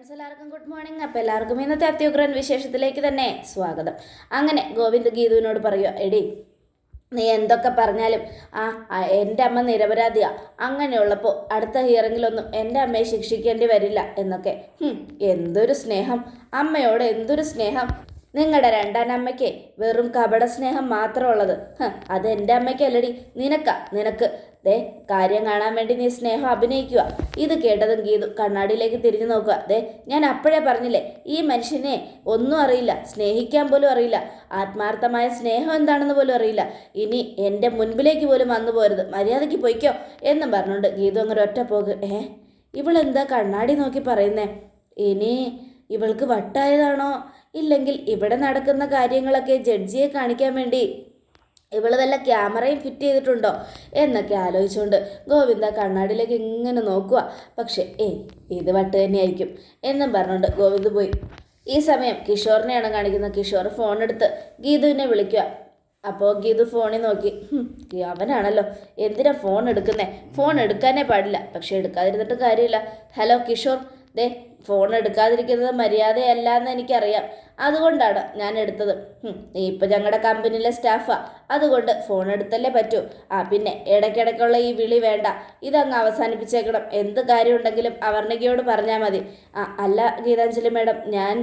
Friends എല്ലാവർക്കും good morning അപ്പോൾ എല്ലാവർക്കും ഇന്നത്തെ അത്യുഗ്രൻ വിശേഷത്തിലേക്ക് തന്നെ സ്വാഗതം. അങ്ങനെ ഗോവിന്ദ് ഗീതുവിനോട് പറയുക എടി നീ എന്തൊക്കെ പറഞ്ഞാലും ആ എന്റെ അമ്മ നിരപരാധിയാ. അങ്ങനെയുള്ളപ്പോൾ അടുത്ത ഹിയറിങ്ങിലൊന്നും എന്റെ അമ്മയെ ശിക്ഷിക്കേണ്ടി വരില്ല എന്നൊക്കെ. എന്തൊരു സ്നേഹം. അമ്മയോട് എന്തൊരു സ്നേഹം. നിങ്ങളുടെ രണ്ടാനമ്മയ്ക്ക് വെറും കപട സ്നേഹം മാത്രമുള്ളത് അത് എന്റെ അമ്മയ്ക്കല്ലടി. നിനക്കാ നിനക്ക് ദേ കാര്യം കാണാൻ വേണ്ടി നീ സ്നേഹം അഭിനയിക്കുക. ഇത് കേട്ടതും ഗീതു കണ്ണാടിയിലേക്ക് തിരിഞ്ഞു നോക്കുക. ദേ ഞാൻ അപ്പോഴേ പറഞ്ഞില്ലേ ഈ മനുഷ്യനെ ഒന്നും അറിയില്ല സ്നേഹിക്കാൻ പോലും അറിയില്ല ആത്മാർത്ഥമായ സ്നേഹം എന്താണെന്ന് പോലും അറിയില്ല. ഇനി എന്റെ മുൻപിലേക്ക് പോലും വന്നു പോരുത്. മര്യാദയ്ക്ക് പൊയ്ക്കോ എന്നും പറഞ്ഞുകൊണ്ട് ഗീതു അങ്ങനെ ഒറ്റ പോക് ഏ ഇവളെന്താ കണ്ണാടി നോക്കി പറയുന്നേ? ഇനി ഇവൾക്ക് വട്ടായതാണോ? ഇല്ലെങ്കിൽ ഇവിടെ നടക്കുന്ന കാര്യങ്ങളൊക്കെ ജഡ്ജിയെ കാണിക്കാൻ വേണ്ടി ഇവൾ വല്ല ക്യാമറയും ഫിറ്റ് ചെയ്തിട്ടുണ്ടോ എന്നൊക്കെ ആലോചിച്ചുകൊണ്ട് ഗോവിന്ദ കണ്ണാടിയിലേക്ക് ഇങ്ങനെ നോക്കുക പക്ഷേ ഏ ഇത് വട്ട് തന്നെയായിരിക്കും എന്നും പറഞ്ഞുകൊണ്ട് ഗോവിന്ദ് പോയി. ഈ സമയം കിഷോറിനെയാണ് കാണിക്കുന്നത് കിഷോർ ഫോണെടുത്ത് ഗീതുവിനെ വിളിക്കുക അപ്പോൾ ഗീതു ഫോണിൽ നോക്കി അവനാണല്ലോ. എന്തിനാ ഫോൺ എടുക്കുന്നേ? ഫോൺ എടുക്കാനേ പാടില്ല. പക്ഷെ എടുക്കാതിരുന്നിട്ട് കാര്യമില്ല. ഹലോ കിഷോർ. ദേ ഫോൺ എടുക്കാതിരിക്കുന്നത് മര്യാദയല്ല എന്ന് എനിക്കറിയാം. അതുകൊണ്ടാണ് ഞാൻ എടുത്തത്. നീ ഇപ്പം ഞങ്ങളുടെ കമ്പനിയിലെ സ്റ്റാഫാ അതുകൊണ്ട് ഫോൺ എടുത്തല്ലേ പറ്റൂ. ആ പിന്നെ ഇടയ്ക്കിടയ്ക്കുള്ള ഈ വിളി വേണ്ട. ഇതങ്ങ് അവസാനിപ്പിച്ചേക്കണം. എന്ത് കാര്യമുണ്ടെങ്കിലും അവർണികയോട് പറഞ്ഞാൽ മതി. ആ അല്ല ഗീതാഞ്ജലി മാഡം ഞാൻ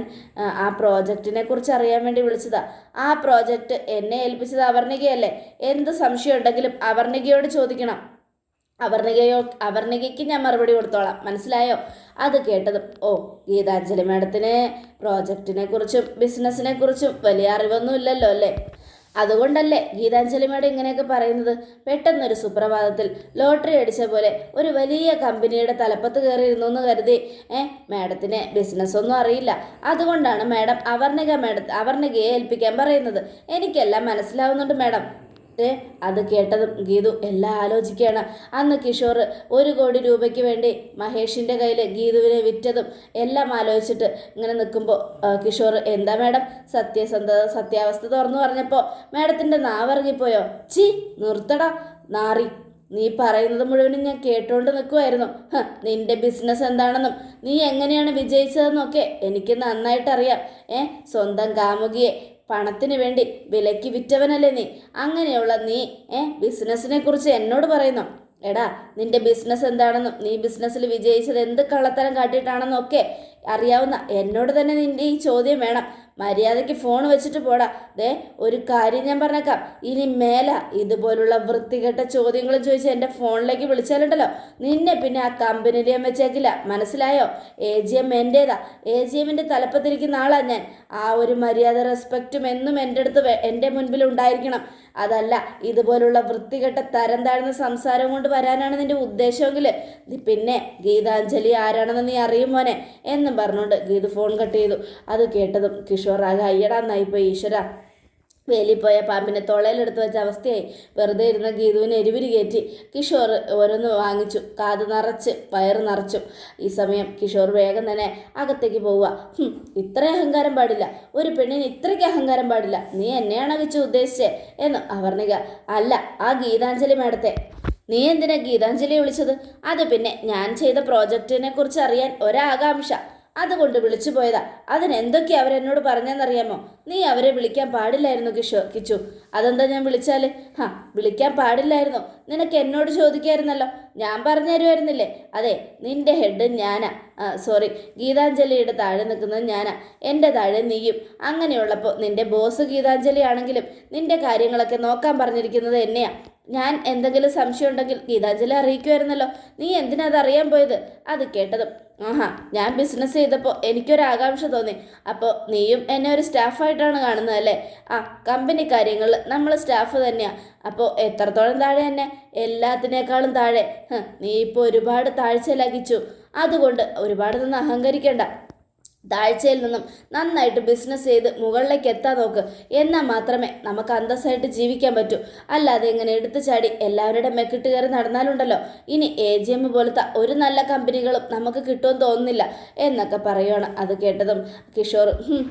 ആ പ്രോജക്റ്റിനെ കുറിച്ച് അറിയാൻ വേണ്ടി വിളിച്ചതാ. ആ പ്രോജക്റ്റ് എന്നെ ഏൽപ്പിച്ചത് അവർണികയല്ലേ എന്ത് സംശയം ഉണ്ടെങ്കിലും അവർണികയോട് ചോദിക്കണം. അവർണികയോ അവർണികയ്ക്ക് ഞാൻ മറുപടി കൊടുത്തോളാം. മനസ്സിലായോ? അത് കേട്ടതും ഓ ഗീതാഞ്ജലി മാഡത്തിന് പ്രോജക്റ്റിനെ കുറിച്ചും ബിസിനസ്സിനെ കുറിച്ചും വലിയ അറിവൊന്നും ഇല്ലല്ലോ അല്ലേ? അതുകൊണ്ടല്ലേ ഗീതാഞ്ജലി മാഡം ഇങ്ങനെയൊക്കെ പറയുന്നത്? പെട്ടെന്നൊരു സുപ്രഭാതത്തിൽ ലോട്ടറി അടിച്ച പോലെ ഒരു വലിയ കമ്പനിയുടെ തലപ്പത്ത് കയറിയിരുന്നു എന്ന് കരുതി. ഏ മാഡത്തിന് ബിസിനസ്സൊന്നും അറിയില്ല. അതുകൊണ്ടാണ് മാഡം അവർണിക മാഡം അവർണികയെ ഏൽപ്പിക്കാൻ പറയുന്നത്. എനിക്കെല്ലാം മനസ്സിലാവുന്നുണ്ട് മാഡം. അത് കേട്ടതും ഗീതു എല്ലാം ആലോചിക്കുകയാണ്. അന്ന് കിഷോർ ഒരു കോടി രൂപയ്ക്ക് വേണ്ടി മഹേഷിന്റെ കയ്യിൽ ഗീതുവിനെ വിറ്റതും എല്ലാം ആലോചിച്ചിട്ട് ഇങ്ങനെ നിൽക്കുമ്പോൾ കിഷോർ എന്താ മാഡം? സത്യസന്ധത സത്യാവസ്ഥ തുറന്നു പറഞ്ഞപ്പോൾ മാഡത്തിന്റെ നാവിറങ്ങിപ്പോയോ? ചി നിർത്തടാ നാറി. നീ പറയുന്നത് മുഴുവനും ഞാൻ കേട്ടുകൊണ്ട് നിൽക്കുമായിരുന്നു നിന്റെ ബിസിനസ് എന്താണെന്നും നീ എങ്ങനെയാണ് വിജയിച്ചതെന്നൊക്കെ എനിക്ക് നന്നായിട്ടറിയാം. ഏ സ്വന്തം കാമുകിയെ പണത്തിന് വേണ്ടി വിലയ്ക്ക് വിറ്റവനല്ലേ നീ? അങ്ങനെയുള്ള നീ ഏ ബിസിനസ്സിനെ കുറിച്ച് എന്നോട് പറയുന്നു? എടാ നിന്റെ ബിസിനസ് എന്താണെന്നും നീ ബിസിനസ്സിൽ വിജയിച്ചത് എന്ത് കള്ളത്തരം കാട്ടിയിട്ടാണെന്നും ഒക്കെ അറിയാവുന്ന എന്നോട് തന്നെ നിന്റെ ഈ ചോദ്യം വേണം. മര്യാദയ്ക്ക് ഫോൺ വെച്ചിട്ട് പോടാ. ദേ ഒരു കാര്യം ഞാൻ പറഞ്ഞേക്കാം. ഇനി മേല ഇതുപോലുള്ള വൃത്തികെട്ട ചോദ്യങ്ങൾ ചോദിച്ച് എന്റെ ഫോണിലേക്ക് വിളിച്ചാലുണ്ടല്ലോ. നിന്നെ പിന്നെ ആ കമ്പനിയിൽ ഞാൻ വെച്ചേക്കില്ല മനസ്സിലായോ? എ ജി എം എന്റേതാ. എ ജി എമ്മിന്റെ തലപ്പത്തിരിക്കുന്ന ആളാണ് ഞാൻ. ആ ഒരു മര്യാദ റെസ്പെക്റ്റും എന്നും എന്റെ അടുത്ത് എന്റെ മുൻപിൽ ഉണ്ടായിരിക്കണം. അതല്ല ഇതുപോലുള്ള വൃത്തികെട്ട തരം താഴ്ന്ന സംസാരം കൊണ്ട് വരാനാണ് നിന്റെ ഉദ്ദേശമെങ്കിൽ. പിന്നെ ഗീതാഞ്ജലി ആരാണെന്ന് നീ അറിയും മോനെ എന്നും പറഞ്ഞുകൊണ്ട് ഗീത് ഫോൺ കട്ട് ചെയ്തു. അത് കേട്ടതും കിഷോർ ആകെ അയ്യടാന്നായിപ്പോയി ഈശ്വര. വേലിപ്പോയ പാമ്പിനെ തൊളയിലെടുത്ത് വെച്ച അവസ്ഥയായി. വെറുതെ ഇരുന്ന ഗീതുവിന് എരിവിരി കയറ്റി കിഷോർ ഓരോന്ന് വാങ്ങിച്ചു. കാത് നിറച്ച് വയറ് നിറച്ചു. ഈ സമയം കിഷോർ വേഗം തന്നെ അകത്തേക്ക് പോവുക. ഇത്ര അഹങ്കാരം പാടില്ല. ഒരു പെണ്ണിന് ഇത്രയ്ക്ക് അഹങ്കാരം പാടില്ല. നീ എന്നെയാണ് വെച്ച് ഉദ്ദേശിച്ചേ? എന്ന് അവർണിക. അല്ല ആ ഗീതാഞ്ജലി മേടത്തെ നീ എന്തിനാ ഗീതാഞ്ജലി വിളിച്ചത്? അത് പിന്നെ ഞാൻ ചെയ്ത പ്രോജക്റ്റിനെ കുറിച്ച് അറിയാൻ ഒരാകാംക്ഷ. അതുകൊണ്ട് വിളിച്ചു പോയതാ. അതിനെന്തൊക്കെ അവരെന്നോട് പറഞ്ഞെന്നറിയാമോ? നീ അവരെ വിളിക്കാൻ പാടില്ലായിരുന്നു കിഷോ കിച്ചു. അതെന്താ ഞാൻ വിളിച്ചാൽ? ഹാ വിളിക്കാൻ പാടില്ലായിരുന്നു. നിനക്ക് എന്നോട് ചോദിക്കായിരുന്നല്ലോ. ഞാൻ പറഞ്ഞു തരുമായിരുന്നില്ലേ? അതെ നിന്റെ ഹെഡ് ഞാനാ. സോറി. ഗീതാഞ്ജലിയുടെ താഴെ നിൽക്കുന്നത് ഞാനാ. എന്റെ താഴെ നീയും. അങ്ങനെയുള്ളപ്പോൾ നിന്റെ ബോസ് ഗീതാഞ്ജലി ആണെങ്കിലും നിന്റെ കാര്യങ്ങളൊക്കെ നോക്കാൻ പറഞ്ഞിരിക്കുന്നത് എന്നെയാ. ഞാൻ എന്തെങ്കിലും സംശയം ഉണ്ടെങ്കിൽ ഗീതാഞ്ജലി അറിയിക്കുമായിരുന്നല്ലോ. നീ എന്തിനാ അത് അറിയാൻ പോയത്? അത് കേട്ടതും. ആഹാ ഞാൻ ബിസിനസ് ചെയ്തപ്പോൾ എനിക്കൊരു ആകാംക്ഷ തോന്നി. അപ്പോൾ നീയും എന്നെ ഒരു സ്റ്റാഫായിട്ടാണ് കാണുന്നത് അല്ലേ? ആ കമ്പനി കാര്യങ്ങളിൽ നമ്മൾ സ്റ്റാഫ് തന്നെയാണ് അപ്പോൾ എത്രത്തോളം താഴെ തന്നെ എല്ലാത്തിനേക്കാളും താഴെ. നീ ഇപ്പോൾ ഒരുപാട് താഴ്ച ലഭിച്ചു അതുകൊണ്ട് ഒരുപാട് നിന്ന് അഹങ്കരിക്കേണ്ട. താഴ്ചയിൽ നിന്നും നന്നായിട്ട് ബിസിനസ് ചെയ്ത് മുകളിലേക്ക് എത്താൻ നോക്ക്. എന്നാൽ മാത്രമേ നമുക്ക് അന്തസ്സായിട്ട് ജീവിക്കാൻ പറ്റൂ. അല്ലാതെ ഇങ്ങനെ എടുത്തു ചാടി എല്ലാവരുടെ മെക്കിട്ട് കയറി നടന്നാലുണ്ടല്ലോ. ഇനി എ ജി എം പോലത്തെ ഒരു നല്ല കമ്പനികളും നമുക്ക് കിട്ടുമെന്ന് തോന്നുന്നില്ല എന്നൊക്കെ പറയുകയാണ് അത് കേട്ടതും കിഷോർ "ഹും,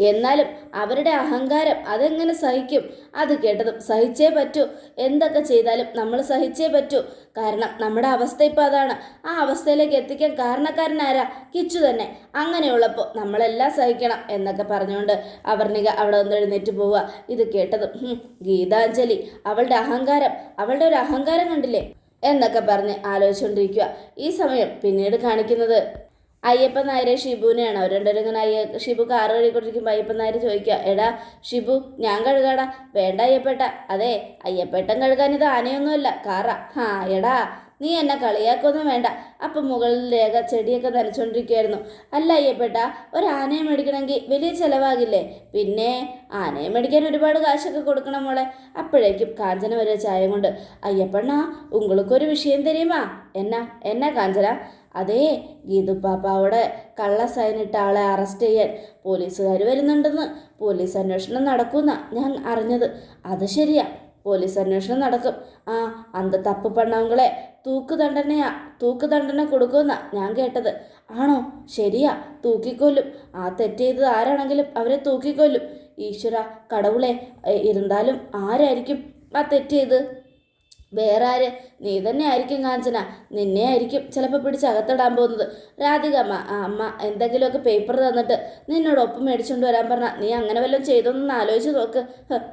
എന്നാലും അവരുടെ അഹങ്കാരം അതെങ്ങനെ സഹിക്കും? അത് കേട്ടതും സഹിച്ചേ പറ്റൂ. എന്തൊക്കെ ചെയ്താലും നമ്മൾ സഹിച്ചേ പറ്റൂ. കാരണം നമ്മുടെ അവസ്ഥ ഇപ്പോൾ അതാണ്. ആ അവസ്ഥയിലേക്ക് എത്തിക്കാൻ കാരണക്കാരനാരാ? കിച്ചു തന്നെ. അങ്ങനെയുള്ളപ്പോൾ നമ്മളെല്ലാം സഹിക്കണം എന്നൊക്കെ പറഞ്ഞുകൊണ്ട് അവർണിക അവിടെ ഒന്ന് എഴുന്നേറ്റ് പോവുക. ഇത് കേട്ടതും "ഹും, ഗീതാഞ്ജലി അവളുടെ അഹങ്കാരം അവളുടെ ഒരു അഹങ്കാരം കണ്ടില്ലേ? എന്നൊക്കെ പറഞ്ഞ് ആലോചിച്ചുകൊണ്ടിരിക്കുക. ഈ സമയം പിന്നീട് കാണിക്കുന്നത്. അയ്യപ്പൻ നായരെ ഷിബുവിനെയാണ്. അവർ രണ്ടുപേരും ഇങ്ങനെ അയ്യ ഷിബു കാറ് കഴുകിക്കൊണ്ടിരിക്കുമ്പോൾ അയ്യപ്പൻ നായർ ചോദിക്കുക എടാ ഷിബു ഞാൻ കഴുകാടാ. വേണ്ട അയ്യപ്പേട്ട. അതെ അയ്യപ്പേട്ടൻ കഴുകാൻ ഇത് ആനയൊന്നുമല്ല കാറാ. ഹാ എടാ നീ എന്നെ കളിയാക്കൊന്നും വേണ്ട. അപ്പം മുകളിൽ രേഖ ചെടിയൊക്കെ നനച്ചുകൊണ്ടിരിക്കുകയായിരുന്നു അല്ല അയ്യപ്പേട്ട ഒരു ആനയെ മേടിക്കണമെങ്കിൽ വലിയ ചിലവാകില്ലേ? പിന്നെ ആനയെ മേടിക്കാൻ ഒരുപാട് കാശൊക്കെ കൊടുക്കണം മോളെ. അപ്പോഴേക്കും കാഞ്ചന വരെ ചായ കൊണ്ട് അയ്യപ്പണ്ണ ഉങ്ങൾക്കൊരു വിഷയം തരുമാ. എന്നാ എന്നാ കാഞ്ചന? അതേ ഗീതുപ്പാപ്പാവിടെ കള്ള സൈനിട്ട ആളെ അറസ്റ്റ് ചെയ്യാൻ പോലീസുകാർ വരുന്നുണ്ടെന്ന് പോലീസ് അന്വേഷണം നടക്കുന്ന ഞാൻ അറിഞ്ഞത്. അത് ശരിയാ പോലീസ് അന്വേഷണം നടക്കും. ആ അന്ത തപ്പ് പണ്ണവങ്ങളെ തൂക്കുദണ്ഡനയാ തൂക്കുദണ്ഡന കൊടുക്കുമെന്ന ഞാൻ കേട്ടത്. ആണോ? ശരിയാ തൂക്കിക്കൊല്ലും. ആ തെറ്റ് ചെയ്തത് ആരാണെങ്കിലും അവരെ തൂക്കിക്കൊല്ലും. ഈശ്വര കടവുളെ ഇരുന്നാലും ആരായിരിക്കും ആ തെറ്റ് ചെയ്ത്? വേറെ ആര് നീ തന്നെ ആയിരിക്കും കാഞ്ചന. നിന്നെ ആയിരിക്കും ചിലപ്പോൾ പിടിച്ച് അകത്തിടാൻ പോകുന്നത്. രാധിക അമ്മ ആ അമ്മ എന്തെങ്കിലുമൊക്കെ പേപ്പർ തന്നിട്ട് നിന്നോട് ഒപ്പം മേടിച്ചുകൊണ്ട് വരാൻ പറഞ്ഞാൽ നീ അങ്ങനെ വല്ലതും ചെയ്തൊന്നും ആലോചിച്ച് നോക്ക്.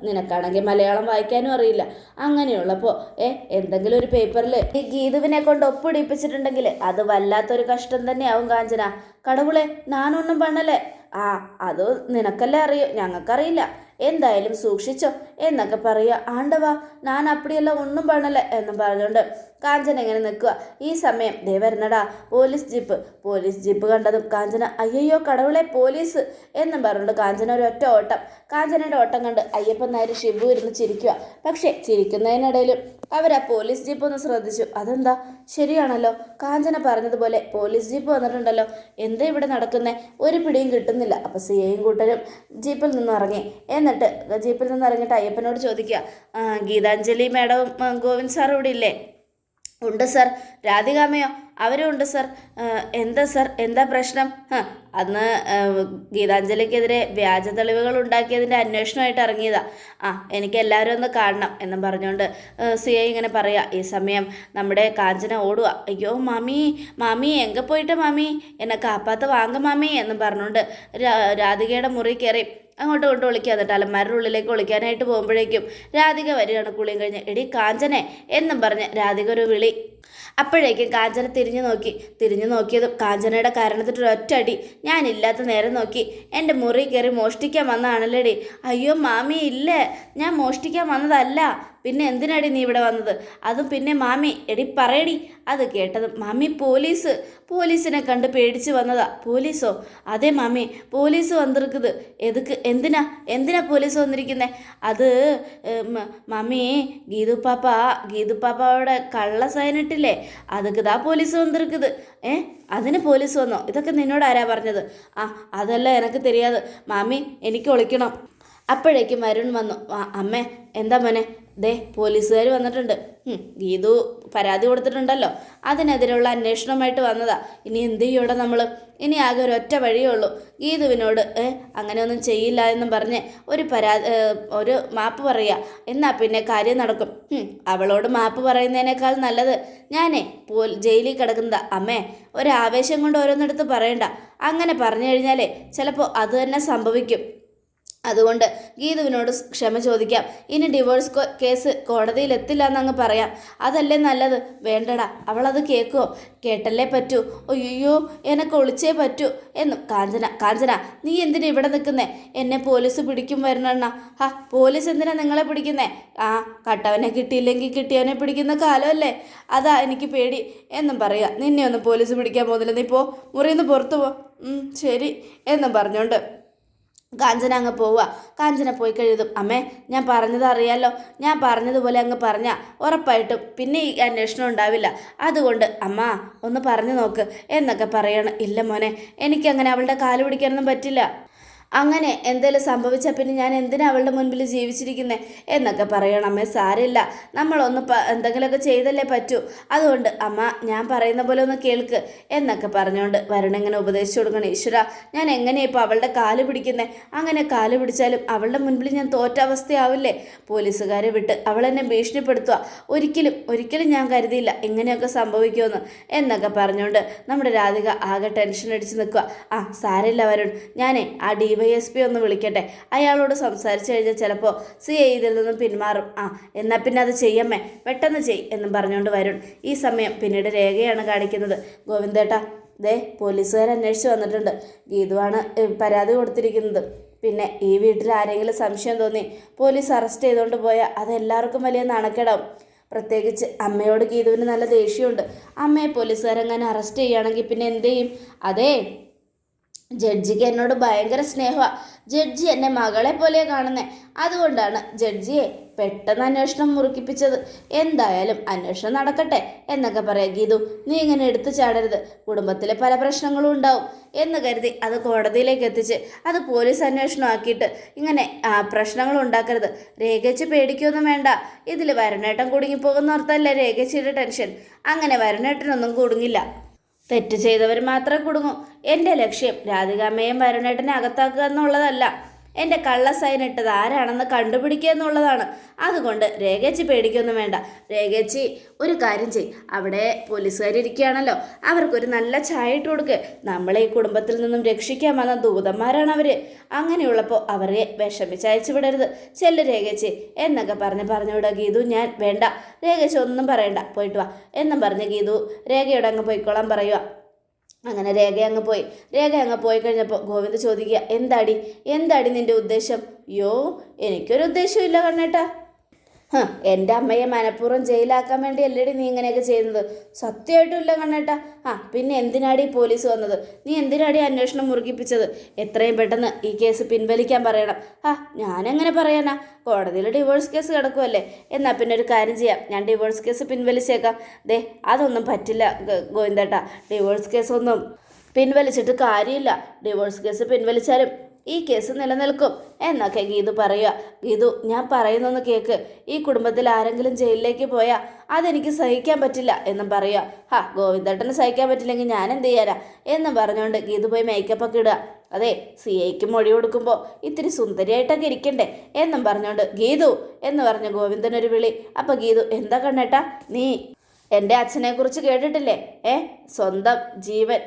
നിനക്കാണെങ്കിൽ മലയാളം വായിക്കാനും അറിയില്ല. അങ്ങനെയുള്ളപ്പോൾ ഏ എന്തെങ്കിലും ഒരു പേപ്പറിൽ ഈ ഗീതുവിനെ കൊണ്ട് ഒപ്പിടിപ്പിച്ചിട്ടുണ്ടെങ്കിൽ അത് വല്ലാത്തൊരു കഷ്ടം തന്നെയാവും കാഞ്ചന. കടവുളെ നാനൊന്നും പണല്ലേ ആ അത് നിനക്കല്ലേ അറിയൂ? ഞങ്ങൾക്കറിയില്ല എന്തായാലും സൂക്ഷിച്ചോ എന്നൊക്കെ പറയുക. ആണ്ടവാ ഞാൻ അപ്പടിയല്ല ഒന്നും പണല്ല എന്നും പറഞ്ഞുകൊണ്ട് കാഞ്ചന എങ്ങനെ നിൽക്കുക. ഈ സമയം ദേ വരുന്നടാ പോലീസ് ജീപ്പ്. പോലീസ് ജീപ്പ് കണ്ടതും കാഞ്ചന അയ്യോ കടവുളെ പോലീസ് എന്നും പറഞ്ഞുകൊണ്ട് കാഞ്ചന ഒരു ഒറ്റ ഓട്ടം. കാഞ്ചനയുടെ ഓട്ടം കണ്ട് അയ്യപ്പൻ നായർ ഷിബു ഇരുന്ന് ചിരിക്കുക. പക്ഷേ ചിരിക്കുന്നതിനിടയിലും അവർ ആ പോലീസ് ജീപ്പ് ഒന്ന് ശ്രദ്ധിച്ചു. അതെന്താ? ശരിയാണല്ലോ. കാഞ്ചന പറഞ്ഞതുപോലെ പോലീസ് ജീപ്പ് വന്നിട്ടുണ്ടല്ലോ. എന്താ ഇവിടെ നടക്കുന്നേ? ഒരു പിടിയും കിട്ടുന്നില്ല. അപ്പോൾ സിയയും കൂട്ടരും ജീപ്പിൽ നിന്ന് ഇറങ്ങി. എന്നിട്ട് ജീപ്പിൽ നിന്ന് ഇറങ്ങിയിട്ട് അയ്യപ്പനോട് ചോദിക്കുക "ആ, ഗീതാഞ്ജലി മാഡവും ഗോവിന്ദ് സാർ ഇവിടെ ഇല്ലേ? ഉണ്ട് സർ. രാധികാമയോ അവരും ഉണ്ട് സർ. എന്താ സർ? എന്താ പ്രശ്നം? അന്ന് ഗീതാഞ്ജലിക്കെതിരെ വ്യാജ തെളിവുകൾ ഉണ്ടാക്കിയതിന്റെ അന്വേഷണമായിട്ട് ഇറങ്ങിയതാ. ആ എനിക്ക് എല്ലാവരും ഒന്ന് കാണണം എന്നും പറഞ്ഞുകൊണ്ട് സി ഐ ഇങ്ങനെ പറയാ. ഈ സമയം നമ്മുടെ കാഞ്ചന ഓടുക അയ്യോ മാമി മാമി എങ്ക പോയിട്ട് മാമി? എന്നെ കാപ്പാത്ത വാങ്ങ മാമി എന്നും പറഞ്ഞുകൊണ്ട് രാധികയുടെ മുറി കയറി. അങ്ങോട്ട് കൊണ്ട് വിളിക്കുക എന്നിട്ട് അലമാരുടെ ഉള്ളിലേക്ക് ഒളിക്കാനായിട്ട് പോകുമ്പോഴേക്കും രാധിക വരികയാണ് കുളിയും കഴിഞ്ഞ്. എടി കാഞ്ചനെ എന്നും പറഞ്ഞ് രാധിക ഒരു വിളി. അപ്പോഴേക്കും കാഞ്ചന തിരിഞ്ഞു നോക്കി. തിരിഞ്ഞു നോക്കിയതും കാഞ്ചനയുടെ കാരണത്തിട്ടൊരു ഒറ്റ അടി. ഞാനില്ലാത്ത നേരം നോക്കി. എന്റെ മുറി കയറി മോഷ്ടിക്കാൻ വന്നതാണല്ലേടി. അയ്യോ മാമി ഇല്ലേ. ഞാൻ മോഷ്ടിക്കാൻ വന്നതല്ല. പിന്നെ എന്തിനാടി നീ ഇവിടെ വന്നത് അതും പിന്നെ മാമി എടി പറയടി അത് കേട്ടതും മാമി പോലീസ് പോലീസിനെ കണ്ട് പേടിച്ച് വന്നതാ പോലീസോ അതെ മാമി പോലീസ് വന്നിരിക്കുന്നത് എതുക്ക് എന്തിനാ എന്തിനാ പോലീസ് വന്നിരിക്കുന്നത് അത് ഉം, മാമി ഗീതു പാപ്പ ഗീതു പാപ്പയുടെ കള്ള സൈനിട്ടില്ലേ അതുക്ക് ദാ പോലീസ് വന്നിരിക്കുന്നത് ഏ അതിന് പോലീസ് വന്നോ ഇതൊക്കെ നിന്നോട് ആരാ പറഞ്ഞത് ആ അതല്ല എനക്ക് தெரியாது മാമി എനിക്ക് ഒളിക്കണം അപ്പോഴേക്കും വരുൺ വന്നു ആ, അമ്മേ എന്താ മോനെ ദേ പോലീസുകാർ വന്നിട്ടുണ്ട്. ഗീതു പരാതി കൊടുത്തിട്ടുണ്ടല്ലോ. അതിനെതിരെയുള്ള അന്വേഷണമായിട്ട് വന്നതാ. ഇനി എന്ത് ചെയ്യൂടെ നമ്മൾ ഇനി ആകെ ഒറ്റ വഴിയേ ഉള്ളൂ. ഗീതുവിനോട് അങ്ങനെയൊന്നും ചെയ്യില്ല എന്നും പറഞ്ഞ് ഒരു പരാതി ഒരു മാപ്പ് പറയുക എന്നാൽ പിന്നെ കാര്യം നടക്കും. അവളോട് മാപ്പ് പറയുന്നതിനേക്കാൾ നല്ലത് ഞാനേ പോ ജയിലിൽ കിടക്കുന്നത്. അമ്മേ ഒരാവേശം കൊണ്ട് ഓരോന്നെടുത്ത് പറയണ്ട. അങ്ങനെ പറഞ്ഞു കഴിഞ്ഞാലേ ചിലപ്പോൾ അത് തന്നെ സംഭവിക്കും. അതുകൊണ്ട് ഗീതുവിനോട് ക്ഷമ ചോദിക്കാം. ഇനി ഡിവോഴ്സ് കേസ് കോടതിയിൽ എത്തില്ല എന്നങ്ങ് പറയാം. അതല്ലേ നല്ലത്? വേണ്ടടാ. അവളത് കേൾക്കുമോ കേട്ടല്ലേ പറ്റൂ. അയ്യോ എനക്ക് ഒളിച്ചേ പറ്റൂ. എന്നും കാഞ്ചന കാഞ്ചന നീ എന്തിനാ ഇവിടെ നിൽക്കുന്നേ എന്നെ പോലീസ് പിടിക്കും വരണണ്ണ ഹാ പോലീസ് എന്തിനാ നിങ്ങളെ പിടിക്കുന്നേ? ആ കട്ടവനെ കിട്ടിയില്ലെങ്കിൽ കിട്ടിയവനെ പിടിക്കുന്ന കാലമല്ലേ? അതാ എനിക്ക് പേടി. എന്നും പറയുക നിന്നെ ഒന്നും പോലീസ് പിടിക്കാൻ പോകുന്നില്ല. നീ പോ മുറിയിൽ നിന്ന് പുറത്തു പോ. ശരി എന്നും പറഞ്ഞുകൊണ്ട് കാഞ്ചന അങ്ങ് പോവുക. കാഞ്ചന പോയി കഴിയതും അമ്മേ ഞാൻ പറഞ്ഞത് അറിയാലോ? ഞാൻ പറഞ്ഞതുപോലെ അങ്ങ് പറഞ്ഞ ഉറപ്പായിട്ടും പിന്നെ ഈ അന്വേഷണം ഉണ്ടാവില്ല. അതുകൊണ്ട് അമ്മ ഒന്ന് പറഞ്ഞു നോക്ക് എന്നൊക്കെ പറയണം. ഇല്ല മോനെ എനിക്കങ്ങനെ അവളുടെ കാൽ പിടിക്കാനൊന്നും പറ്റില്ല. അങ്ങനെ എന്തെങ്കിലും സംഭവിച്ചാൽ പിന്നെ ഞാൻ എന്തിനാ അവളുടെ മുൻപിൽ ജീവിച്ചിരിക്കുന്നത് എന്നൊക്കെ പറയണം. അമ്മേ സാരമില്ല. നമ്മളൊന്ന് പ എന്തെങ്കിലുമൊക്കെ ചെയ്തല്ലേ പറ്റൂ. അതുകൊണ്ട് അമ്മ ഞാൻ പറയുന്ന പോലെ ഒന്ന് കേൾക്ക് എന്നൊക്കെ പറഞ്ഞുകൊണ്ട് വരുണിങ്ങനെ ഉപദേശിച്ചു കൊടുക്കണം ഈശ്വര ഞാൻ എങ്ങനെയാണ് ഇപ്പോൾ അവളുടെ കാൽ പിടിക്കുന്നത് അങ്ങനെ കാൽ പിടിച്ചാലും അവളുടെ മുൻപിൽ ഞാൻ തോറ്റ അവസ്ഥയാവില്ലേ പോലീസുകാരെ വിട്ട് അവളെന്നെ ഭീഷണിപ്പെടുത്തുക. ഒരിക്കലും ഒരിക്കലും ഞാൻ കരുതിയില്ല ഇങ്ങനെയൊക്കെ സംഭവിക്കുമെന്ന് എന്നൊക്കെ പറഞ്ഞുകൊണ്ട് നമ്മുടെ രാധിക ആകെ ടെൻഷൻ അടിച്ച് നിൽക്കുക. ആ സാരമില്ല വരുൺ. ഞാനേ ആ ഡി വൈ എസ് പി ഒന്ന് വിളിക്കട്ടെ. അയാളോട് സംസാരിച്ചു കഴിഞ്ഞാൽ ചിലപ്പോൾ സി ഐ ഇതിൽ നിന്നും പിന്മാറും. ആ എന്നാൽ പിന്നെ അത് ചെയ്യമ്മേ. പെട്ടെന്ന് ചെയ് എന്നും പറഞ്ഞുകൊണ്ട് വരുൺ. ഈ സമയം പിന്നീട് രേഖയാണ് കാണിക്കുന്നത്. ഗോവിന്ദേട്ടാ ദേ പോലീസുകാർ അന്വേഷിച്ച് വന്നിട്ടുണ്ട്. ഗീതുവാണ് പരാതി കൊടുത്തിരിക്കുന്നത്. പിന്നെ ഈ വീട്ടിൽ ആരെങ്കിലും സംശയം തോന്നി പോലീസ് അറസ്റ്റ് ചെയ്തുകൊണ്ട് പോയാൽ അത് എല്ലാവർക്കും വലിയ നാണക്കേടാവും. പ്രത്യേകിച്ച് അമ്മയോട് ഗീതുവിന് നല്ല ദേഷ്യമുണ്ട്. അമ്മയെ പോലീസുകാരെങ്ങനെ അറസ്റ്റ് ചെയ്യുകയാണെങ്കിൽ പിന്നെ എന്ത് ചെയ്യും? അതേ ജഡ്ജിക്ക് എന്നോട് ഭയങ്കര സ്നേഹമാണ് ജഡ്ജി എന്നെ മകളെ പോലെ കാണുന്നത് അതുകൊണ്ടാണ് ജഡ്ജിയെ പെട്ടെന്ന് അന്വേഷണം മുറുക്കിപ്പിച്ചത്. എന്തായാലും അന്വേഷണം നടക്കട്ടെ എന്നൊക്കെ പറയാം ഗീതു. നീ ഇങ്ങനെ എടുത്തു ചാടരുത്. കുടുംബത്തിലെ പല പ്രശ്നങ്ങളും ഉണ്ടാവും എന്ന് കരുതി അത് കോടതിയിലേക്ക് എത്തിച്ച് അത് പോലീസ് അന്വേഷണമാക്കിയിട്ട് ഇങ്ങനെ പ്രശ്നങ്ങൾ ഉണ്ടാക്കരുത്. രേഖച്ച് പേടിക്കൊന്നും വേണ്ട. ഇതിൽ വരണേട്ടൻ കുടുങ്ങിപ്പോകുന്നോർത്തല്ലേ രേഖച്ചിയുടെ ടെൻഷൻ? അങ്ങനെ വരണേട്ടനൊന്നും കുടുങ്ങില്ല. തെറ്റ് ചെയ്തവർ മാത്രം കുടുങ്ങും. എന്റെ ലക്ഷ്യം രാധികാമ്മയും വരുണേട്ടനെ അകത്താക്കുക എന്നുള്ളതല്ല. എന്റെ കള്ള സൈൻ ഇട്ടത് ആരാണെന്ന് കണ്ടുപിടിക്കുക എന്നുള്ളതാണ്. അതുകൊണ്ട് രേഖച്ചി പേടിക്കൊന്നും വേണ്ട. രേഖച്ചി ഒരു കാര്യം ചെയ് അവിടെ പോലീസുകാരിയ്ക്കുകയാണല്ലോ അവർക്കൊരു നല്ല ചായ ഇട്ട് കൊടുക്ക്. നമ്മളെ ഈ കുടുംബത്തിൽ നിന്നും രക്ഷിക്കാൻ വന്ന ദൂതന്മാരാണ് അവർ അങ്ങനെയുള്ളപ്പോൾ അവരെ വിഷമിച്ച് അയച്ചു വിടരുത്. ചെല്ല് രേഖച്ചി. എന്നൊക്കെ പറഞ്ഞ് പറഞ്ഞു വിടുക ഗീതു ഞാൻ വേണ്ട. രേഖച്ചി ഒന്നും പറയണ്ട. പോയിട്ട് വാ. എന്നും പറഞ്ഞ് ഗീതു രേഖയോട് അങ്ങ് പോയിക്കോളാൻ പറയുക അങ്ങനെ രേഖ അങ്ങ് പോയി. രേഖ അങ്ങ് പോയി കഴിഞ്ഞപ്പോൾ ഗോവിന്ദ് ചോദിക്കുക എന്താടി? എന്താടി നിന്റെ ഉദ്ദേശം? യോ എനിക്കൊരു ഉദ്ദേശമില്ല കണ്ണേട്ടാ. എന്റെ അമ്മയെ മനഃപൂർവം ജയിലാക്കാൻ വേണ്ടി അല്ലേടി നീ ഇങ്ങനെയൊക്കെ ചെയ്യുന്നത്? സത്യമായിട്ടുമില്ല കണ്ണേട്ടാ. ആ പിന്നെ എന്തിനാടി പോലീസ് വന്നത്? നീ എന്തിനാടി അന്വേഷണം മുറുകിപ്പിച്ചത്? എത്രയും പെട്ടെന്ന് ഈ കേസ് പിൻവലിക്കാൻ പറയണം. ആ ഞാനെങ്ങനെ പറയാനാ? കോടതിയിൽ ഡിവോഴ്സ് കേസ് കിടക്കുമല്ലേ എന്നാൽ പിന്നെ ഒരു കാര്യം ചെയ്യാം. ഞാൻ ഡിവോഴ്സ് കേസ് പിൻവലിച്ചേക്കാം. ദേ അതൊന്നും പറ്റില്ല ഗോവിന്ദേട്ടാ. ഡിവോഴ്സ് കേസൊന്നും പിൻവലിച്ചിട്ട് കാര്യമില്ല. ഡിവോഴ്സ് കേസ് പിൻവലിച്ചാലും ഈ കേസ് നിലനിൽക്കും. എന്നൊക്കെ ഗീതു പറയുക. ഗീതു ഞാൻ പറയുന്നൊന്ന് കേക്ക്. ഈ കുടുംബത്തിൽ ആരെങ്കിലും ജയിലിലേക്ക് പോയാൽ അതെനിക്ക് സഹിക്കാൻ പറ്റില്ല എന്നും പറയുക. ഹാ ഗോവിന്ദേട്ടന് സഹിക്കാൻ പറ്റില്ലെങ്കിൽ ഞാൻ എന്ത് ചെയ്യാനാ? എന്നും പറഞ്ഞുകൊണ്ട് ഗീതു പോയി മേക്കപ്പ് ഒക്കെ ഇടുക. അതെ സി ഐക്ക് മൊഴി കൊടുക്കുമ്പോൾ ഇത്തിരി സുന്ദരിയായിട്ടൊക്കെ ഇരിക്കണ്ടേ? എന്നും പറഞ്ഞുകൊണ്ട് ഗീതു എന്ന് പറഞ്ഞ ഗോവിന്ദനൊരു വിളി. അപ്പം ഗീതു എന്താ കണ്ണേട്ടാ? നീ എന്റെ അച്ഛനെക്കുറിച്ച് കേട്ടിട്ടില്ലേ? ഏ സ്വന്തം ജീവൻ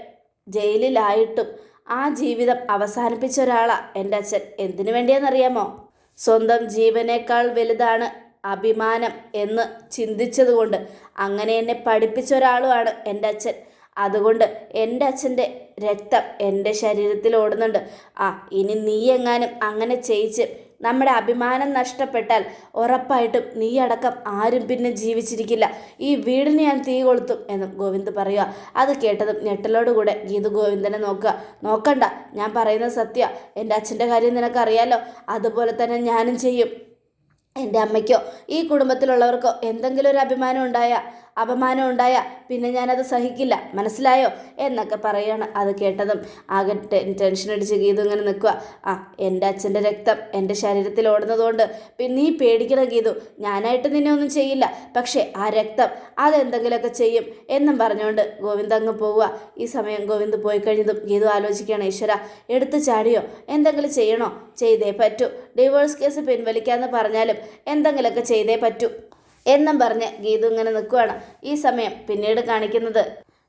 ജയിലിലായിട്ടും ആ ജീവിതം അവസാനിപ്പിച്ച ഒരാളാ എന്റെ അച്ഛൻ. എന്തിനു വേണ്ടിയെന്നറിയാമോ? സ്വന്തം ജീവനേക്കാൾ വലുതാണ് അഭിമാനം എന്ന് ചിന്തിച്ചതുകൊണ്ട് അങ്ങനെ എന്നെ പഠിപ്പിച്ച ഒരാളുമാണ് എന്റെ അച്ഛൻ. അതുകൊണ്ട് എന്റെ അച്ഛന്റെ രക്തം എന്റെ ശരീരത്തിൽ ഓടുന്നുണ്ട്. ആ ഇനി നീ എങ്ങാനും അങ്ങനെ ചെയ്യിച്ച് നമ്മുടെ അഭിമാനം നഷ്ടപ്പെട്ടാൽ ഉറപ്പായിട്ടും നീ അടക്കം ആരും പിന്നെ ജീവിച്ചിരിക്കില്ല. ഈ വീടിന് ഞാൻ തീ കൊളുത്തും എന്നും ഗോവിന്ദ് പറയുക. അത് കേട്ടതും ഞെട്ടലോടുകൂടെ ഗീതു ഗോവിന്ദനെ നോക്കുക. നോക്കണ്ട ഞാൻ പറയുന്നത് സത്യ. എന്റെ അച്ഛന്റെ കാര്യം നിനക്കറിയാലോ? അതുപോലെ തന്നെ ഞാനും ചെയ്യും. എന്റെ അമ്മയ്ക്കോ ഈ കുടുംബത്തിലുള്ളവർക്കോ എന്തെങ്കിലും ഒരു അഭിമാനം ഉണ്ടായ അപമാനം ഉണ്ടായ പിന്നെ ഞാനത് സഹിക്കില്ല മനസ്സിലായോ? എന്നൊക്കെ പറയാണ് അത് കേട്ടതും. ആകെ ടെൻ ടെൻഷൻ അടിച്ച് ഗീതു ഇങ്ങനെ നിൽക്കുക ആ എന്റെ അച്ഛന്റെ രക്തം എന്റെ ശരീരത്തിൽ ഓടുന്നതുകൊണ്ട് പിന്നെ നീ പേടിക്കണം ഗീതു. ഞാനായിട്ട് നിന്നെ ഒന്നും ചെയ്യില്ല. പക്ഷേ ആ രക്തം അതെന്തെങ്കിലുമൊക്കെ ചെയ്യും എന്നും പറഞ്ഞുകൊണ്ട് ഗോവിന്ദ് അങ്ങ് പോവുക ഈ സമയം ഗോവിന്ദ് പോയി കഴിഞ്ഞതും ഗീതു ആലോചിക്കുകയാണ് ഈശ്വര എടുത്തു ചാടിയോ? എന്തെങ്കിലും ചെയ്യണോ? ചെയ്തേ പറ്റൂ. ഡിവോഴ്സ് കേസ് പിൻവലിക്കാമെന്ന് പറഞ്ഞാലും എന്തെങ്കിലുമൊക്കെ ചെയ്തേ പറ്റൂ. എന്നും പറഞ്ഞ് ഗീതു ഇങ്ങനെ നിൽക്കുകയാണ് ഈ സമയം പിന്നീട് കാണിക്കുന്നത്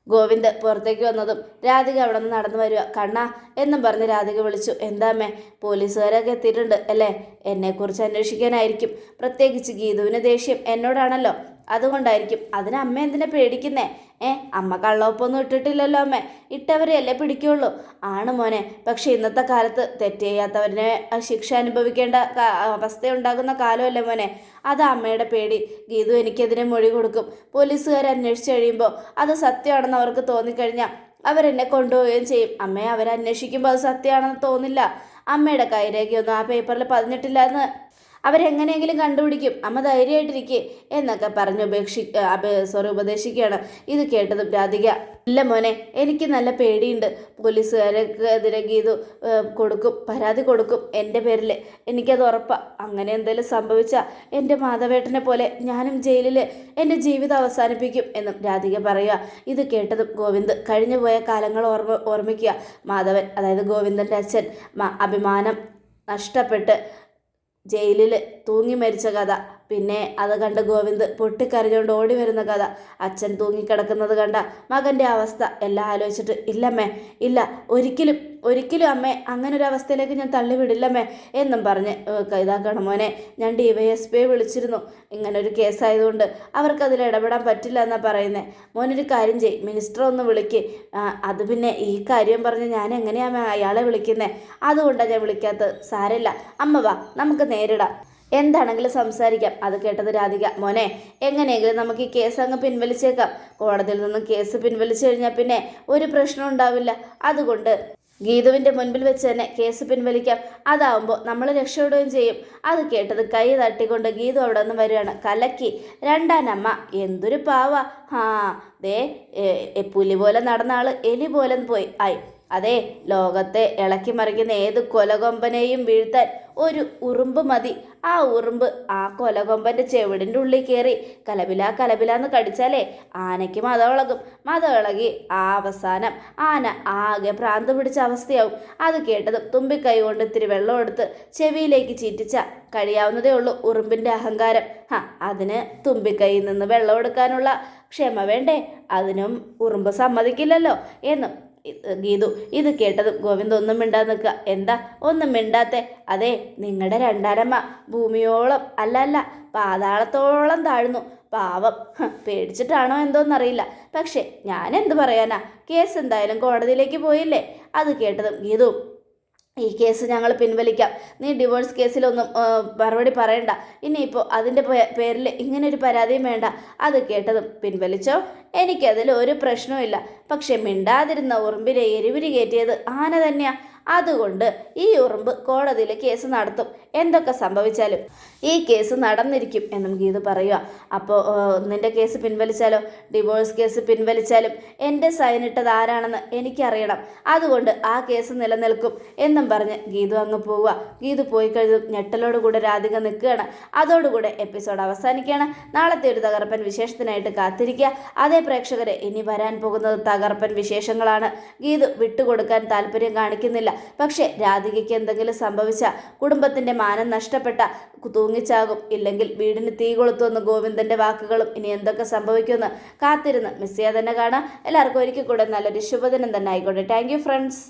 ഗോവിന്ദ് പുറത്തേക്ക് വന്നതും രാധിക അവിടെ നിന്ന് നടന്നു വരിക കണ്ണാ എന്നും പറഞ്ഞ് രാധിക വിളിച്ചു. എന്താമ്മേ പോലീസുകാരൊക്കെ എത്തിയിട്ടുണ്ട് അല്ലേ? എന്നെക്കുറിച്ച് അന്വേഷിക്കാനായിരിക്കും. പ്രത്യേകിച്ച് ഗീതുവിന് ദേഷ്യം എന്നോടാണല്ലോ. അതുകൊണ്ടായിരിക്കും. അതിന് അമ്മ എന്തിനാ പേടിക്കുന്നേ? ഏ അമ്മ കള്ളോപ്പൊന്നും ഇട്ടിട്ടില്ലല്ലോ അമ്മ. ഇട്ടവരെയല്ലേ പിടിക്കുള്ളൂ. ആണ് മോനെ പക്ഷെ ഇന്നത്തെ കാലത്ത് തെറ്റ് ചെയ്യാത്തവരെ ശിക്ഷ അനുഭവിക്കേണ്ട അവസ്ഥ അവസ്ഥയുണ്ടാകുന്ന കാലമല്ലേ മോനെ. അത് അമ്മയുടെ പേടി. ഗീതു എനിക്കെതിരെ മൊഴി കൊടുക്കും. പോലീസുകാർ അന്വേഷിച്ച് കഴിയുമ്പോൾ അത് സത്യമാണെന്ന് അവർക്ക് തോന്നിക്കഴിഞ്ഞാൽ അവരെന്നെ കൊണ്ടുപോവുകയും ചെയ്യും. അമ്മയെ അവരന്വേഷിക്കുമ്പോൾ അത് സത്യമാണെന്ന് തോന്നില്ല. അമ്മയുടെ കൈരേഖയൊന്നും ആ പേപ്പറിൽ പതിഞ്ഞിട്ടില്ല എന്ന് അവരെങ്ങനെയെങ്കിലും കണ്ടുപിടിക്കും. അമ്മ ധൈര്യമായിട്ടിരിക്കേ എന്നൊക്കെ പറഞ്ഞ് ഉപേക്ഷി സോറി ഉപദേശിക്കുകയാണ്. ഇത് കേട്ടതും രാധിക ഇല്ല മോനെ എനിക്ക് നല്ല പേടിയുണ്ട്. പോലീസുകാരെതിരെ ഗീതു കൊടുക്കും പരാതി കൊടുക്കും എന്റെ പേരിൽ എനിക്കത് ഉറപ്പാണ് അങ്ങനെ എന്തെങ്കിലും സംഭവിച്ചാൽ എന്റെ മാധവേട്ടനെ പോലെ ഞാനും ജയിലിൽ എന്റെ ജീവിതം അവസാനിപ്പിക്കും എന്നും രാധിക പറയുക ഇത് കേട്ടതും ഗോവിന്ദ് കഴിഞ്ഞു പോയ കാലങ്ങൾ ഓർമ്മ ഓർമ്മിക്കുക. മാധവൻ അതായത് ഗോവിന്ദന്റെ അച്ഛൻ അഭിമാനം നഷ്ടപ്പെട്ട് ജയിലിൽ തൂങ്ങി മരിച്ച കഥ. പിന്നെ അത് കണ്ട് ഗോവിന്ദ് പൊട്ടിക്കരഞ്ഞുകൊണ്ട് ഓടി വരുന്ന കഥ. അച്ഛൻ തൂങ്ങിക്കിടക്കുന്നത് കണ്ട മകന്റെ അവസ്ഥ എല്ലാം ആലോചിച്ചിട്ട് ഇല്ലമ്മേ ഇല്ല ഒരിക്കലും ഒരിക്കലും അമ്മേ അങ്ങനെ ഒരു അവസ്ഥയിലേക്ക് ഞാൻ തള്ളിവിടില്ലമ്മേ എന്നും പറഞ്ഞ് ഇതാക്കണം മോനെ ഞാൻ ഡി വൈ എസ് പിയെ വിളിച്ചിരുന്നു. ഇങ്ങനെ ഒരു കേസായതുകൊണ്ട് അവർക്കതിൽ ഇടപെടാൻ പറ്റില്ല എന്നാണ് പറയുന്നത് മോനൊരു കാര്യം ചെയ് മിനിസ്റ്റർ ഒന്ന് വിളിക്ക്. അത് പിന്നെ ഈ കാര്യം പറഞ്ഞ് ഞാൻ എങ്ങനെയാണ് അയാളെ വിളിക്കുന്നത് അതുകൊണ്ടാണ് ഞാൻ വിളിക്കാത്തത്. സാരമില്ല. അമ്മ വാ നമുക്ക് നേരിടാം. എന്താണെങ്കിലും സംസാരിക്കാം. അത് കേട്ടത് രാധിക. മോനെ എങ്ങനെയെങ്കിലും നമുക്ക് ഈ കേസ് അങ്ങ് പിൻവലിച്ചേക്കാം. കോടതിയിൽ നിന്നും കേസ് പിൻവലിച്ചു കഴിഞ്ഞാൽ പിന്നെ ഒരു പ്രശ്നം ഉണ്ടാവില്ല. അതുകൊണ്ട് ഗീതുവിന്റെ മുൻപിൽ വെച്ച് തന്നെ കേസ് പിൻവലിക്കാം. അതാവുമ്പോൾ നമ്മൾ രക്ഷപ്പെടുകയും ചെയ്യും. അത് കേട്ടത് കൈ തട്ടിക്കൊണ്ട് ഗീതു അവിടെ നിന്ന് വരികയാണ്. കലക്കി രണ്ടാനമ്മ എന്തൊരു പാവ. ഹാ ദേ പുലി പോലെ നടന്ന ആൾ എലി പോലെ പോയി. ആയി. അതെ ലോകത്തെ ഇളക്കി മറിക്കുന്ന ഏത് കൊലകൊമ്പനെയും വീഴ്ത്താൻ ഒരു ഉറുമ്പ് മതി. ആ ഉറുമ്പ് ആ കൊലകൊമ്പന്റെ ചെവിടിന്റെ ഉള്ളിൽ കയറി കലബില കലപിലാന്ന് കടിച്ചാലേ ആനയ്ക്ക് മതമിളകും മതമിളകി ആ അവസാനം ആന ആകെ ഭ്രാന്ത് പിടിച്ച അവസ്ഥയാവും. അത് കേട്ടതും തുമ്പിക്കൈ കൊണ്ട് ഇത്തിരി വെള്ളം എടുത്ത് ചെവിയിലേക്ക് ചീറ്റിച്ച കഴിയാവുന്നതേ ഉള്ളൂ ഉറുമ്പിന്റെ അഹങ്കാരം. ഹാ അതിന് തുമ്പിക്കൈയിൽ നിന്ന് വെള്ളം എടുക്കാനുള്ള ക്ഷമ വേണ്ടേ? അതിനും ഉറുമ്പ് സമ്മതിക്കില്ലല്ലോ എന്നും ഗീതു ഇത് കേട്ടതും ഗോവിന്ദ് ഒന്നും മിണ്ടാതെ നിൽക്കുക. എന്താ? ഒന്നും മിണ്ടാത്തെ. അതെ നിങ്ങളുടെ രണ്ടാരമ്മ ഭൂമിയോളം അല്ല അല്ല പാതാളത്തോളം താഴ്ന്നു. പാവം. പേടിച്ചിട്ടാണോ എന്തോന്നറിയില്ല. പക്ഷേ ഞാൻ എന്ത് പറയാനാ? കേസ് എന്തായാലും കോടതിയിലേക്ക് പോയില്ലേ? അത് കേട്ടതും ഗീതു ഈ കേസ് ഞങ്ങൾ പിൻവലിക്കാം. നീ ഡിവോഴ്സ് കേസിലൊന്നും മറുപടി പറയണ്ട. ഇനിയിപ്പോൾ അതിന്റെ പേരിൽ ഇങ്ങനെ ഒരു പരാതിയും വേണ്ട. അത് കേട്ടതും പിൻവലിച്ചോ? എനിക്കതിൽ ഒരു പ്രശ്നവുമില്ല പക്ഷെ മിണ്ടാതിരുന്ന ഉറുമ്പിനെ എരിവിരി കയറ്റിയത് ആന തന്നെയാ. അതുകൊണ്ട് ഈ ഉറുമ്പ് കോടതിയിൽ കേസ് നടത്തും. എന്തൊക്കെ സംഭവിച്ചാലും ഈ കേസ് നടന്നിരിക്കും എന്നും ഗീതു പറയുക. അപ്പോൾ നിന്റെ കേസ് പിൻവലിച്ചാലോ? ഡിവോഴ്സ് കേസ് പിൻവലിച്ചാലും എന്റെ സൈൻ ഇട്ടത് ആരാണെന്ന് എനിക്കറിയണം. അതുകൊണ്ട് ആ കേസ് നിലനിൽക്കും എന്നും പറഞ്ഞ് ഗീതു അങ്ങ് പോവുക. ഗീതു പോയി കഴിഞ്ഞതും ഞെട്ടലോടുകൂടെ രാധിക നിൽക്കുകയാണ്. അതോടുകൂടെ എപ്പിസോഡ് അവസാനിക്കുകയാണ്. നാളത്തെ ഒരു തകർപ്പൻ വിശേഷത്തിനായിട്ട് കാത്തിരിക്കുക. അതേ പ്രേക്ഷകരെ ഇനി വരാൻ പോകുന്നത് തകർപ്പൻ വിശേഷങ്ങളാണ്. ഗീതു വിട്ടുകൊടുക്കാൻ താല്പര്യം കാണിക്കുന്നില്ല. പക്ഷേ രാധികയ്ക്ക് എന്തെങ്കിലും സംഭവിച്ച കുടുംബത്തിന്റെ മാനം നഷ്ടപ്പെട്ട തൂങ്ങിച്ചാകും. ഇല്ലെങ്കിൽ വീടിന് തീ കൊളുത്തുമെന്ന് ഗോവിന്ദന്റെ വാക്കുകളും ഇനി എന്തൊക്കെ സംഭവിക്കുമെന്ന് കാത്തിരുന്ന് മിസ് ചെയ്യാതെ തന്നെ കാണാം. എല്ലാവർക്കും ഒരിക്കൽ കൂടെ നല്ലൊരു ശുഭദിനം തന്നെ ആയിക്കോട്ടെ. Thank friends